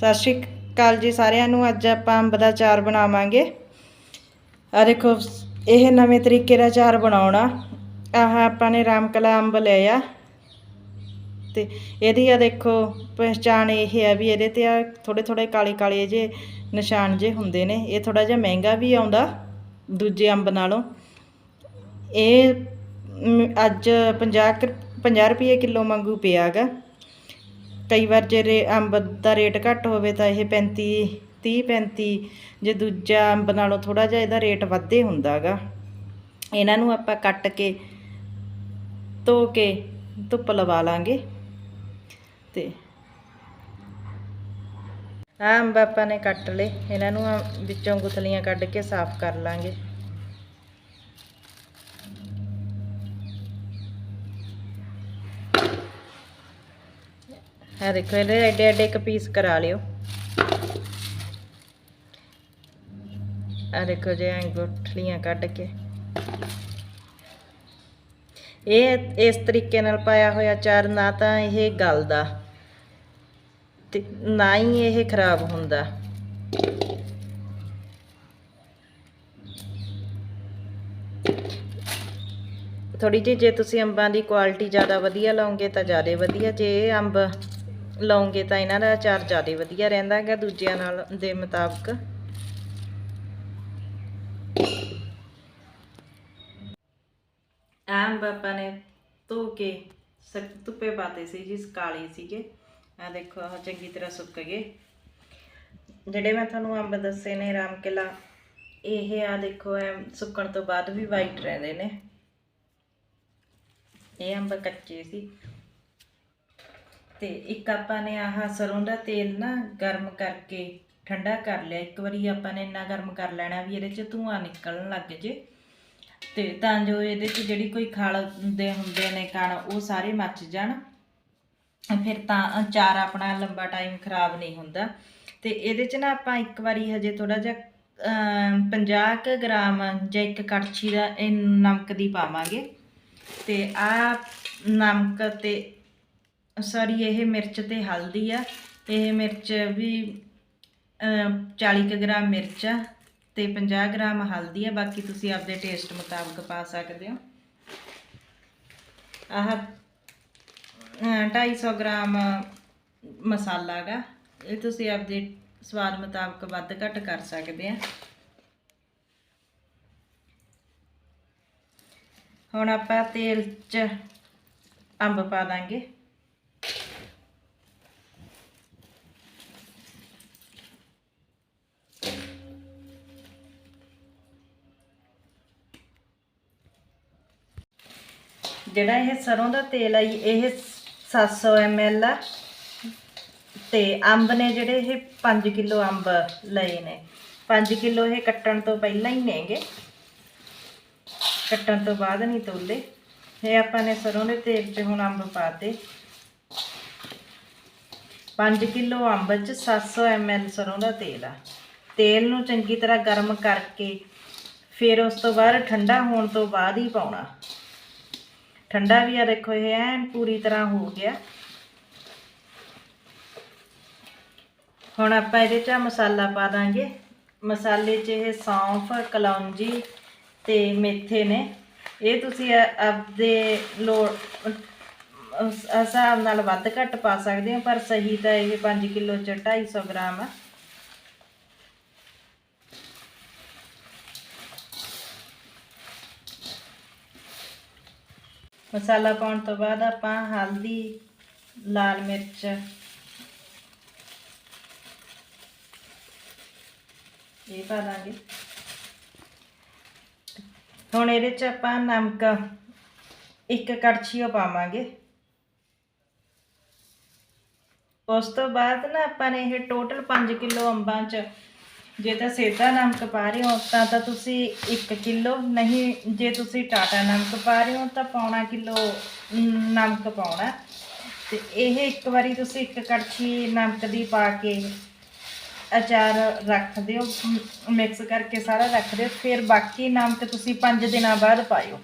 ਸਤਿ ਸ਼੍ਰੀ ਅਕਾਲ ਜੀ ਸਾਰਿਆਂ ਨੂੰ। ਅੱਜ ਆਪਾਂ ਅੰਬ ਦਾ ਚਾਰ ਬਣਾਵਾਂਗੇ। ਆ ਦੇਖੋ, ਇਹ ਨਵੇਂ ਤਰੀਕੇ ਦਾ ਚਾਰ ਬਣਾਉਣਾ। ਆਹ ਆਪਾਂ ਨੇ ਰਾਮਕਲਾ ਅੰਬ ਲਿਆ ਤੇ ਇਹਦੀ ਆ ਦੇਖੋ, ਪਹਿਚਾਣ ਇਹ ਹੈ ਵੀ ਇਹਦੇ ਤੇ ਆ ਥੋੜੇ ਥੋੜੇ ਕਾਲੇ ਕਾਲੇ ਜੇ ਨਿਸ਼ਾਨ ਜੇ ਹੁੰਦੇ ਨੇ। ਇਹ ਥੋੜਾ ਜਿਹਾ ਮਹਿੰਗਾ ਵੀ ਆਉਂਦਾ ਦੂਜੇ ਅੰਬ ਨਾਲੋਂ। ਇਹ ਅੱਜ 50 ਕੁ- 50 ਰੁਪਏ ਕਿਲੋ ਵਾਂਗੂ ਪਿਆਗਾ ਕਈ ਵਾਰ ਜੇ ਰੇ- ਅੰਬ ਦਾ ਰੇਟ ਘੱਟ ਹੋਵੇ ਤਾਂ ਇਹ 35 30 35 ਜੇ ਦੂਜਾ ਅੰਬ ਨਾਲੋਂ ਥੋੜਾ ਜਿਹਾ ਇਹਦਾ ਰੇਟ ਵੱਧੇ ਹੁੰਦਾਗਾ ਇਹਨਾਂ ਨੂੰ ਆਪਾਂ ਕੱਟ ਕੇ, ਧੋ ਕੇ ਧੁੱਪ ਲਵਾ ਲਾਂਗੇ। ਤੇ ਆਹ ਅੰਬ ਆਪਾਂ ਨੇ ਕੱਟ ਲਏ। ਇਹਨਾਂ ਨੂੰ ਵਿੱਚੋਂ ਗੁਥਲੀਆਂ ਕੱਢ ਕੇ ਸਾਫ਼ ਕਰ ਲਾਂਗੇ। ਆ ਦੇਖੋ, ਇਹਦੇ ਐਡੇ ਐਡੇ ਇੱਕ ਪੀਸ ਕਰਾ ਲਿਓ। ਆ ਦੇਖੋ ਜੇ ਐਂ ਗੁਠਲੀਆਂ ਕੱਢ ਕੇ। ਇਹ ਇਸ ਤਰੀਕੇ ਨਾਲ ਪਾਇਆ ਹੋਇਆ ਚਾਰ, ਨਾ ਤਾਂ ਇਹ ਗਲਦਾ ਤੇ ਨਾ ਹੀ ਇਹ ਖਰਾਬ ਹੁੰਦਾ। ਥੋੜੀ ਜਿਹੀ ਜੇ ਤੁਸੀਂ ਅੰਬਾਂ ਦੀ ਕੁਆਲਿਟੀ ਜ਼ਿਆਦਾ ਵਧੀਆ ਲਾਉਂਗੇ ਤਾਂ ਜ਼ਿਆਦਾ ਵਧੀਆ, ਜੇ ਇਹ ਅੰਬ ਲਾਉਂਗੇ ਤਾਂ ਇਹਨਾਂ ਦਾ ਅਚਾਰ ਜ਼ਿਆਦਾ ਵਧੀਆ ਰਹਿੰਦਾ ਹੈਗਾ, ਦੂਜਿਆਂ ਨਾਲ ਦੇ ਮੁਤਾਬਕ। ਆਹ ਅੰਬ ਆਪਾਂ ਨੇ ਧੋ ਕੇ ਸਖਤ ਧੁੱਪੇ ਪਾਤੇ ਸੀ ਜੀ, ਕਾਲੇ ਸੀਗੇ। ਆ ਦੇਖੋ, ਆਹ ਚੰਗੀ ਤਰ੍ਹਾਂ ਸੁੱਕ ਗਏ। ਜਿਹੜੇ ਮੈਂ ਤੁਹਾਨੂੰ ਅੰਬ ਦੱਸੇ ਨੇ ਰਾਮ ਕਿਲਾ ਇਹ ਆ ਦੇਖੋ, ਐ ਸੁੱਕਣ ਤੋਂ ਬਾਅਦ ਵੀ ਵਾਈਟ ਰਹਿੰਦੇ ਨੇ। ਇਹ ਅੰਬ ਕੱਚੇ ਸੀ। ਤੇ ਇੱਕ ਆਪਾਂ ਨੇ ਆਹ ਸਰੋਂ ਦਾ ਤੇਲ ਨਾ ਗਰਮ ਕਰਕੇ ਠੰਡਾ ਕਰ ਲਿਆ। ਇੱਕ ਵਾਰੀ ਆਪਾਂ ਨੇ ਇੰਨਾ ਗਰਮ ਕਰ ਲੈਣਾ ਵੀ ਇਹਦੇ ਚ ਧੂਆਂ ਨਿਕਲਣ ਲੱਗ ਜੇ। ਤੇ ਤਾਂ ਜੋ ਇਹਦੇ ਚ ਜਿਹੜੀ ਕੋਈ ਖਲ ਦੇ ਹੁੰਦੇ ਨੇ ਕਣ ਉਹ ਸਾਰੇ ਮੱਚ ਜਾਣ। ਫਿਰ ਤਾਂ ਅਚਾਰ ਆਪਣਾ ਲੰਬਾ ਟਾਈਮ ਖਰਾਬ ਨਹੀਂ ਹੁੰਦਾ। ਤੇ ਇਹਦੇ ਚ ਨਾ ਆਪਾਂ ਇੱਕ ਵਾਰੀ ਹਜੇ ਥੋੜਾ ਜਿਹਾ ਅਮ, 50 ਕੁ ਗ੍ਰਾਮ ਜਾਂ ਇੱਕ ਕੜਛੀ ਦਾ ਇਹ ਨਮਕ ਦੀ ਪਾਵਾਂਗੇ। ਤੇ ਆ ਨਮਕ ਤੇ ਸੌਰੀ ਇਹ ਮਿਰਚ ਤੇ ਹਲਦੀ ਆ। ਇਹ ਮਿਰਚ ਵੀ ਅਮ, 40 ਕੁ ਗ੍ਰਾਮ ਮਿਰਚ ਆ ਤੇ 50 ਗ੍ਰਾਮ ਹਲਦੀ ਆ। ਬਾਕੀ ਤੁਸੀਂ ਆਪਦੇ ਟੇਸਟ ਮੁਤਾਬਕ ਪਾ ਸਕਦੇ ਹੋ। ਆਹ ਅਹ 250 ਗ੍ਰਾਮ ਮਸਾਲਾ ਗਾ ਇਹ ਤੁਸੀਂ ਆਪਦੇ ਸਵਾਦ ਮੁਤਾਬਕ ਵੱਧ ਘੱਟ ਕਰ ਸਕਦੇ ਆ। ਹੁਣ ਆਪਾਂ ਤੇਲ 'ਚ ਅੰਬ ਪਾ ਦਾਂਗੇ। ਜਿਹੜਾ ਇਹ ਸਰੋਂ ਦਾ ਤੇਲ ਆ ਜੀ, ਇਹ 700 ml ਆ ਤੇ ਅੰਬ ਨੇ ਜਿਹੜੇ ਇਹ 5 ਕਿਲੋ ਅੰਬ ਲਏ ਨੇ। 5 ਕਿਲੋ ਇਹ ਕੱਟਣ ਤੋਂ ਪਹਿਲਾਂ ਹੀ ਨੇਗੇ। ਕੱਟਣ ਤੋਂ ਬਾਅਦ ਨਹੀਂ ਤੋਲੇ। ਇਹ ਆਪਾਂ ਨੇ ਸਰੋਂ ਦੇ ਤੇਲ 'ਚ ਹੁਣ ਅੰਬ ਪਾਤੇ। 5 ਕਿਲੋ ਅੰਬ 'ਚ 700 ml ਸਰੋਂ ਦਾ ਤੇਲ ਆ। ਤੇਲ ਨੂੰ ਚੰਗੀ ਤਰ੍ਹਾਂ ਗਰਮ ਕਰਕੇ ਫਿਰ ਉਸ ਤੋਂ ਬਾਅਦ ਠੰਡਾ ਹੋਣ ਤੋਂ ਬਾਅਦ ਹੀ ਪਾਉਣਾ। ਠੰਡਾ ਵੀ ਆ, ਦੇਖੋ ਇਹ ਐਨ ਪੂਰੀ ਤਰ੍ਹਾਂ ਹੋ ਗਿਆ। ਹੁਣ ਆਪਾਂ ਇਹਦੇ 'ਚ ਮਸਾਲਾ ਪਾ ਦਾਂਗੇ। ਮਸਾਲੇ 'ਚ ਇਹ ਸੌਂਫ, ਕਲੌਂਜੀ ਤੇ ਮੇਥੇ ਨੇ। ਇਹ ਤੁਸੀਂ ਆਪਦੇ ਲੋੜ ਹਿਸਾਬ ਨਾਲ ਵੱਧ ਘੱਟ ਪਾ ਸਕਦੇ ਹੋ, ਪਰ ਸਹੀ ਤਾਂ ਇਹ 5 ਕਿਲੋ 'ਚ 250 ਗ੍ਰਾਮ ਆ। ਮਸਾਲਾ ਪਾਉਣ ਤੋਂ ਬਾਅਦ ਆਪਾਂ ਹਲਦੀ, ਲਾਲ ਮਿਰਚ, ਇਹ ਪਾ ਦਾਂਗੇ। ਹੁਣ ਇਹਦੇ ਚ ਆਪਾਂ ਨਮਕ, ਇੱਕ ਕੜਛੀ ਉਹ ਪਾਵਾਂਗੇ। ਉਸ ਤੋਂ ਬਾਅਦ ਨਾ ਆਪਾਂ ਨੇ ਇਹ ਟੋਟਲ 5 ਕਿਲੋ ਅੰਬਾਂ ਚ ਜੇ ਤਾਂ ਸੇਧਾ ਨਮਕ ਪਾ ਰਹੇ ਹੋ, ਤਾਂ ਤਾਂ ਤੁਸੀਂ 1 ਕਿਲੋ ਨਹੀਂ, ਜੇ ਤੁਸੀਂ ਟਾਟਾ ਨਮਕ ਪਾ ਰਹੇ ਹੋ, ਤਾਂ ਪੌਣਾ ਕਿਲੋ ਨਮਕ ਪਾਉਣਾ। ਤੇ ਇਹ ਇੱਕ ਵਾਰੀ ਤੁਸੀਂ ਇੱਕ ਕੜਛੀ ਨਮਕ ਦੀ ਪਾ ਕੇ ਅਚਾਰ ਰੱਖ ਦਿਓ, ਮਿਕਸ ਕਰਕੇ ਸਾਰਾ ਰੱਖ ਦਿਓ, ਫਿਰ ਬਾਕੀ ਨਮਕ ਤੁਸੀਂ 5 ਦਿਨਾਂ ਬਾਅਦ ਪਾਇਓ।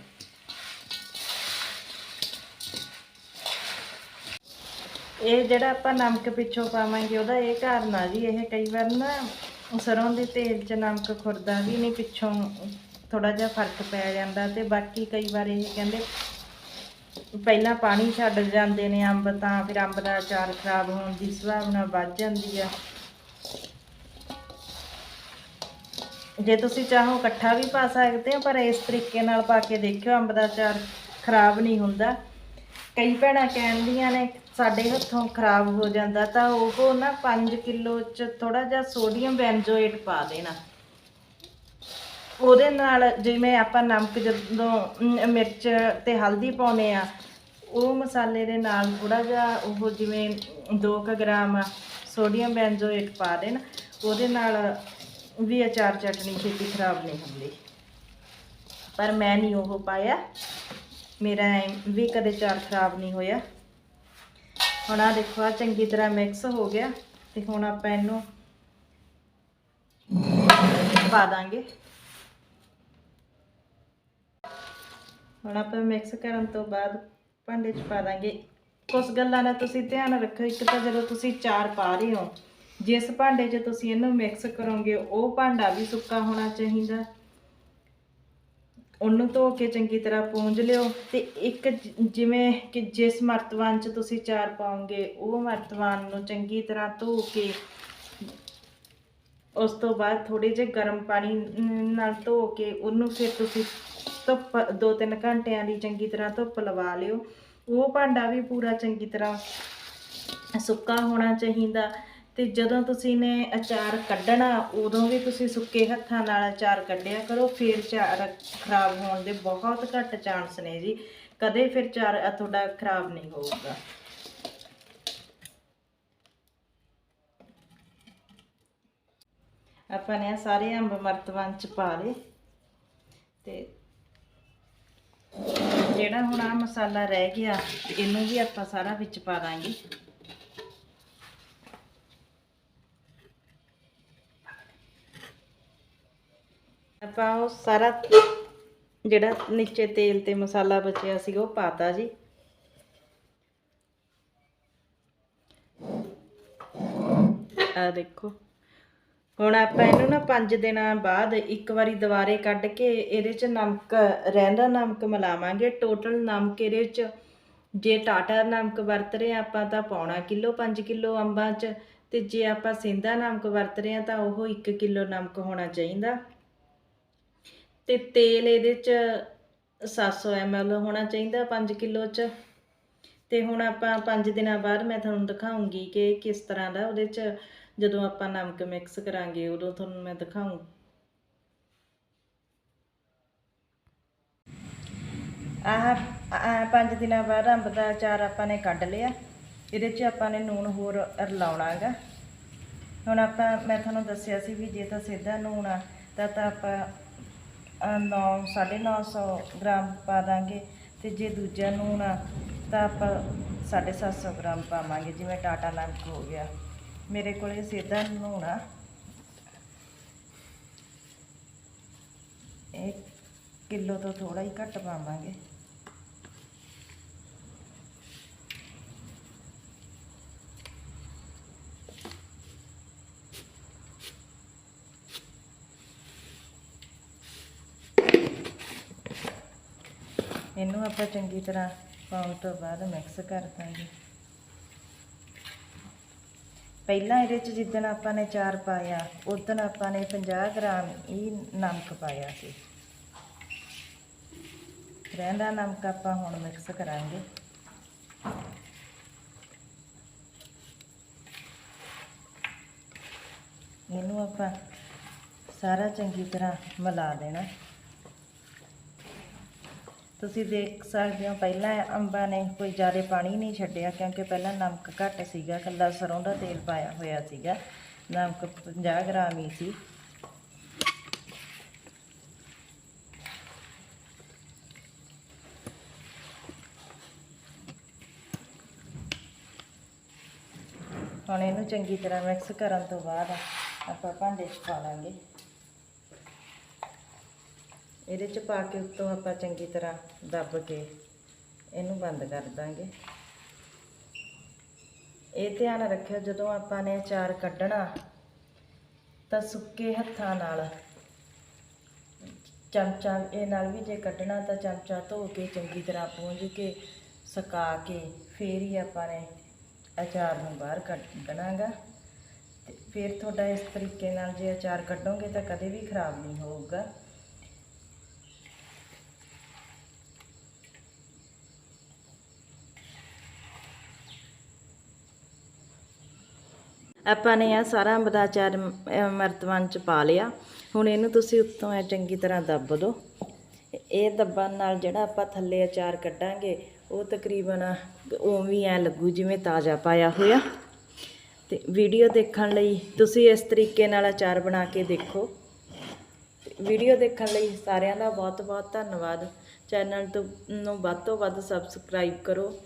ਇਹ ਜਿਹੜਾ ਆਪਾਂ ਨਮਕ ਪਿੱਛੋਂ ਪਾਵਾਂਗੇ, ਉਹਦਾ ਇਹ ਕਾਰਨ ਆ ਜੀ, ਇਹ ਕਈ ਵਾਰ ਨਾ ਸਰੋਂ ਦੇ ਤੇਲ 'ਚ ਨਮਕ ਖੁਰਦਾ ਵੀ ਨਹੀਂ, ਪਿੱਛੋਂ ਥੋੜਾ ਜਿਹਾ ਫ਼ਰਕ ਪੈ ਜਾਂਦਾ ਤੇ ਬਾਕੀ ਕਈ ਵਾਰ ਇਹ ਕਹਿੰਦੇ ਪਹਿਲਾਂ ਪਾਣੀ ਛੱਡ ਜਾਂਦੇ ਨੇ ਅੰਬ ਤਾਂ ਫਿਰ ਅੰਬ ਦਾ ਅਚਾਰ ਖਰਾਬ ਹੋਣ ਦੀ ਸੰਭਾਵਨਾ ਵੱਧ ਜਾਂਦੀ ਆ। ਜੇ ਤੁਸੀਂ ਚਾਹੋ ਇਕੱਠਾ ਵੀ ਪਾ ਸਕਦੇ ਹੋ, ਪਰ ਇਸ ਤਰੀਕੇ ਨਾਲ ਪਾ ਕੇ ਦੇਖਿਓ ਅੰਬ ਦਾ ਅਚਾਰ ਖਰਾਬ ਨਹੀਂ ਹੁੰਦਾ। ਕਈ ਭੈਣਾਂ ਕਹਿੰਦੀਆਂ ਨੇ ਸਾਡੇ ਹੱਥੋਂ ਖਰਾਬ ਹੋ ਜਾਂਦਾ ਤਾਂ ਉਹ ਨਾ 5 ਕਿਲੋ ਚ ਥੋੜਾ ਜਿਹਾ ਸੋਡੀਅਮ ਬੈਂਜੋਏਟ ਪਾ ਦੇਣਾ। ਉਹਦੇ ਨਾਲ ਜਿਵੇਂ ਆਪਾਂ ਨਮਕ ਜਦੋਂ ਮਿਰਚ ਤੇ ਹਲਦੀ ਪਾਉਨੇ ਆ, ਉਹ ਮਸਾਲੇ ਦੇ ਨਾਲ ਥੋੜਾ ਜਿਹਾ ਉਹ ਜਿਵੇਂ 2 ਗ੍ਰਾਮ ਸੋਡੀਅਮ ਬੈਂਜੋਏਟ ਪਾ ਦੇਣ, ਉਹਦੇ ਨਾਲ ਵੀ ਅਚਾਰ ਚਟਣੀ ਛੇਤੀ ਖਰਾਬ ਨਹੀਂ ਹੁੰਦੀ। ਪਰ ਮੈਂ ਨਹੀਂ ਉਹ ਪਾਇਆ। ਮੇਰਾ ਵੀ ਕਦੇ ਚਾਰ ਖਰਾਬ ਨਹੀਂ ਹੋਇਆ। ਹੁਣ ਆ ਦੇਖੋ ਆ ਚੰਗੀ ਤਰ੍ਹਾਂ ਮਿਕਸ ਹੋ ਗਿਆ ਤੇ ਹੁਣ ਆਪਾਂ ਇਹਨੂੰ ਪਾ ਦਾਂਗੇ। ਹੁਣ ਆਪਾਂ ਮਿਕਸ ਕਰਨ ਤੋਂ ਬਾਅਦ ਭਾਂਡੇ 'ਚ ਪਾ ਦਾਂਗੇ। ਕੁਝ ਗੱਲਾਂ ਦਾ ਤੁਸੀਂ ਧਿਆਨ ਰੱਖੋ ਇੱਕ ਤਾਂ ਜਦੋਂ ਤੁਸੀਂ ਚਾਰ ਪਾ ਰਹੇ ਹੋ, ਜਿਸ ਭਾਂਡੇ 'ਚ ਤੁਸੀਂ ਇਹਨੂੰ ਮਿਕਸ ਕਰੋਗੇ, ਉਹ ਭਾਂਡਾ ਵੀ ਸੁੱਕਾ ਹੋਣਾ ਚਾਹੀਦਾ। ਉਹਨੂੰ ਧੋ ਕੇ ਚੰਗੀ ਤਰ੍ਹਾਂ ਪੂੰਝ ਲਿਓ ਤੇ ਇੱਕ ਜਿਵੇਂ ਕਿ ਜਿਸ ਮਰਤਵਾਨ 'ਚ ਤੁਸੀਂ ਚਾਰ ਪਾਓਗੇ, ਉਹ ਮਰਤਵਾਨ ਨੂੰ ਚੰਗੀ ਤਰ੍ਹਾਂ ਧੋ ਕੇ ਉਸ ਤੋਂ ਬਾਅਦ ਥੋੜੇ ਜਿਹੇ ਗਰਮ ਪਾਣੀ ਨ- ਨਾਲ ਧੋ ਕੇ ਉਹਨੂੰ ਫਿਰ ਤੁਸੀਂ ਧੁੱਪ 2-3 ਘੰਟਿਆਂ ਲਈ ਚੰਗੀ ਤਰ੍ਹਾਂ ਧੁੱਪ ਲਵਾ ਲਿਓ। ਉਹ ਭਾਂਡਾ ਵੀ ਪੂਰਾ ਚੰਗੀ ਤਰ੍ਹਾਂ ਸੁੱਕਾ ਹੋਣਾ ਚਾਹੀਦਾ। ਤੇ ਜਦੋਂ ਤੁਸੀਂ ਨੇ ਅਚਾਰ ਕੱਢਣਾ, ਉਦੋਂ ਵੀ ਤੁਸੀਂ ਸੁੱਕੇ ਹੱਥਾਂ ਨਾਲ ਅਚਾਰ ਕੱਢਿਆ ਕਰੋ। ਫਿਰ ਚਾਰ ਖਰਾਬ ਹੋਣ ਦੇ ਬਹੁਤ ਘੱਟ ਚਾਂਸ ਨੇ ਜੀ। ਕਦੇ ਫਿਰ ਚਾਰ ਤੁਹਾਡਾ ਖਰਾਬ ਨਹੀਂ ਹੋਊਗਾ। ਆਪਾਂ ਨੇ ਆਹ ਸਾਰੇ ਅੰਬ ਮਰਤਬਾਨ ਚ ਪਾ ਲਏ। ਤੇ ਜਿਹੜਾ ਹੁਣ ਆ ਮਸਾਲਾ ਰਹਿ ਗਿਆ, ਇਹਨੂੰ ਵੀ ਆਪਾਂ ਸਾਰਾ ਵਿੱਚ ਪਾ ਦਾਂਗੇ। ਆਪਾਂ ਉਹ ਸਾਰਾ ਜਿਹੜਾ ਨੀਚੇ ਤੇਲ ਤੇ ਮਸਾਲਾ ਬਚਿਆ ਸੀ ਉਹ ਪਾਤਾ ਜੀ। ਆ ਦੇਖੋ। ਹੁਣ ਆਪਾਂ ਇਹਨੂੰ ਨਾ 5 ਦਿਨਾਂ ਬਾਅਦ ਇੱਕ ਵਾਰੀ ਦੁਬਾਰੇ ਕੱਢ ਕੇ ਇਹਦੇ ਚ ਨਮਕ, ਰਹਿੰਦਾ ਨਮਕ ਮਿਲਾਵਾਂਗੇ। ਟੋਟਲ ਨਮਕ ਇਹਦੇ ਚ ਜੇ ਟਾਟਾ ਨਮਕ ਵਰਤ ਰਹੇ ਹਾਂ ਆਪਾਂ ਤਾਂ ਪੌਣਾ ਕਿਲੋ 5 ਕਿਲੋ ਅੰਬਾਂ ਚ। ਤੇ ਜੇ ਆਪਾਂ ਸਿੰਧਾ ਨਮਕ ਵਰਤ ਰਹੇ ਹਾਂ ਤਾਂ ਉਹ 1 ਕਿਲੋ ਨਮਕ ਹੋਣਾ ਚਾਹੀਦਾ। ਤੇ ਤੇਲ ਇਹਦੇ ਚ 700 ml ਹੋਣਾ ਚਾਹੀਦਾ 5 ਕਿਲੋ ਚ। ਤੇ ਹੁਣ ਆਪਾਂ 5 ਦਿਨਾਂ ਬਾਅਦ ਮੈਂ ਤੁਹਾਨੂੰ ਦਿਖਾਉਂਗੀ ਕਿ ਕਿਸ ਤਰ੍ਹਾਂ ਦਾ ਉਹਦੇ ਚ ਜਦੋਂ ਆਪਾਂ ਨਮਕ ਮਿਕਸ ਕਰਾਂਗੇ ਉਦੋਂ ਤੁਹਾਨੂੰ ਮੈਂ ਦਿਖਾਉਂ ਆਹ ਆਹ ਪੰਜ ਦਿਨਾਂ ਬਾਅਦ ਅੰਬ ਦਾ ਅਚਾਰ ਆਪਾਂ ਨੇ ਕੱਢ ਲਿਆ। ਇਹਦੇ 'ਚ ਆਪਾਂ ਨੇ ਨੂਣ ਹੋਰ ਰਲਾਉਣਾ ਹੈਗਾ ਹੁਣ ਆਪਾਂ, ਮੈਂ ਤੁਹਾਨੂੰ ਦੱਸਿਆ ਸੀ ਵੀ ਜੇ ਤਾਂ ਸਿੱਧਾ ਨੂਣ ਆ, ਤਾਂ ਤਾਂ ਆਪਾਂ 9 950 ਗ੍ਰਾਮ ਪਾ ਦਾਂਗੇ ਤੇ ਜੇ ਦੂਜਾ ਨੂਣ ਆ ਤਾਂ ਆਪਾਂ 750 ਗ੍ਰਾਮ ਪਾਵਾਂਗੇ, ਜਿਵੇਂ ਟਾਟਾ ਨਮਕ ਹੋ ਗਿਆ। ਮੇਰੇ ਕੋਲੇ ਸਿੱਧਾ ਨੂਣ ਆ। ਇਹ ਕਿਲੋ ਤੋਂ ਥੋੜਾ ਹੀ ਘੱਟ ਪਾਵਾਂਗੇ ਇਹਨੂੰ ਆਪਾਂ ਚੰਗੀ ਤਰ੍ਹਾਂ ਪਾਉਣ ਤੋਂ ਬਾਅਦ ਮਿਕਸ ਕਰ ਦਾਂਗੇ। ਪਹਿਲਾਂ ਇਹਦੇ ਚ ਜਿੱਦਣ ਆਪਾਂ ਨੇ ਚਾਰ ਪਾਇਆ ਉਦੋਂ ਆਪਾਂ ਨੇ 50 ਗ੍ਰਾਮ ਹੀ ਨਮਕ ਪਾਇਆ ਸੀ। ਰਹਿੰਦਾ ਨਮਕ ਆਪਾਂ ਹੁਣ ਮਿਕਸ ਕਰਾਂਗੇ। ਇਹਨੂੰ ਆਪਾਂ ਸਾਰਾ ਚੰਗੀ ਤਰ੍ਹਾਂ ਮਿਲਾ ਦੇਣਾ। ਤੁਸੀਂ ਦੇਖ ਸਕਦੇ ਹੋ, ਪਹਿਲਾਂ ਅੰਬਾਂ ਨੇ ਕੋਈ ਜ਼ਿਆਦਾ ਪਾਣੀ ਨਹੀਂ ਛੱਡਿਆ, ਕਿਉਂਕਿ ਪਹਿਲਾਂ ਨਮਕ ਘੱਟ ਸੀਗਾ, ਕੱਲਾ ਸਰੋਂ ਦਾ ਤੇਲ ਪਾਇਆ ਹੋਇਆ ਸੀਗਾ। ਨਮਕ 50 ਗ੍ਰਾਮ ਹੀ ਸੀ। ਹੁਣ ਇਹਨੂੰ ਚੰਗੀ ਤਰ੍ਹਾਂ ਮਿਕਸ ਕਰਨ ਤੋਂ ਬਾਅਦ ਆਪਾਂ ਭਾਂਡੇ 'ਚ ਪਾ ਲਾਂਗੇ। ਇਹਦੇ 'ਚ ਪਾ ਕੇ ਉੱਤੋਂ ਆਪਾਂ ਚੰਗੀ ਤਰ੍ਹਾਂ ਦੱਬ ਕੇ ਇਹਨੂੰ ਬੰਦ ਕਰ ਦਾਂਗੇ। ਇਹ ਧਿਆਨ ਰੱਖਿਓ, ਜਦੋਂ ਆਪਾਂ ਨੇ ਅਚਾਰ ਕੱਢਣਾ, ਤਾਂ ਸੁੱਕੇ ਹੱਥਾਂ ਨਾਲ, ਚਮਚਾ ਇਹ ਨਾਲ ਵੀ ਜੇ ਕੱਢਣਾ, ਤਾਂ ਚਮਚਾ ਧੋ ਕੇ ਚੰਗੀ ਤਰ੍ਹਾਂ ਪੂੰਝ ਕੇ, ਸੁਕਾ ਕੇ ਫੇਰ ਹੀ ਆਪਾਂ ਨੇ ਅਚਾਰ ਨੂੰ ਬਾਹਰ ਕੱਢਣਾਗਾ ਤੇ ਫਿਰ ਤੁਹਾਡਾ ਇਸ ਤਰੀਕੇ ਨਾਲ ਜੇ ਅਚਾਰ ਕੱਢੋਗੇ, ਤਾਂ ਕਦੇ ਵੀ ਖਰਾਬ ਨਹੀਂ ਹੋਊਗਾ। ਆਪਾਂ ਨੇ ਆ ਸਾਰਾ ਅੰਬ ਦਾ ਅਚਾਰ ਮ- ਚ ਪਾ ਲਿਆ। ਹੁਣ ਇਹਨੂੰ ਤੁਸੀਂ ਉੱਤੋਂ ਐ ਚੰਗੀ ਤਰ੍ਹਾਂ ਦੱਬ ਦਿਓ ਇਹ ਦੱਬਣ ਨਾਲ ਜਿਹੜਾ ਆਪਾਂ ਥੱਲੇ ਅਚਾਰ ਕੱਢਾਂਗੇ, ਉਹ ਤਕਰੀਬਨ ਉਵੇਂ ਐ ਲੱਗੂ ਜਿਵੇਂ ਤਾਜ਼ਾ ਪਾਇਆ ਹੋਇਆ। ਤੇ ਵੀਡੀਓ ਦੇਖਣ ਲਈ ਤੁਸੀਂ ਇਸ ਤਰੀਕੇ ਨਾਲ ਅਚਾਰ ਬਣਾ ਕੇ ਦੇਖੋ। ਵੀਡੀਓ ਦੇਖਣ ਲਈ ਸਾਰਿਆਂ ਦਾ ਬਹੁਤ ਬਹੁਤ ਧੰਨਵਾਦ। ਚੈਨਲ ਤੋਂ, ਨੂੰ ਵੱਧ ਤੋਂ ਵੱਧ ਸਬਸਕ੍ਰਾਈਬ ਕਰੋ।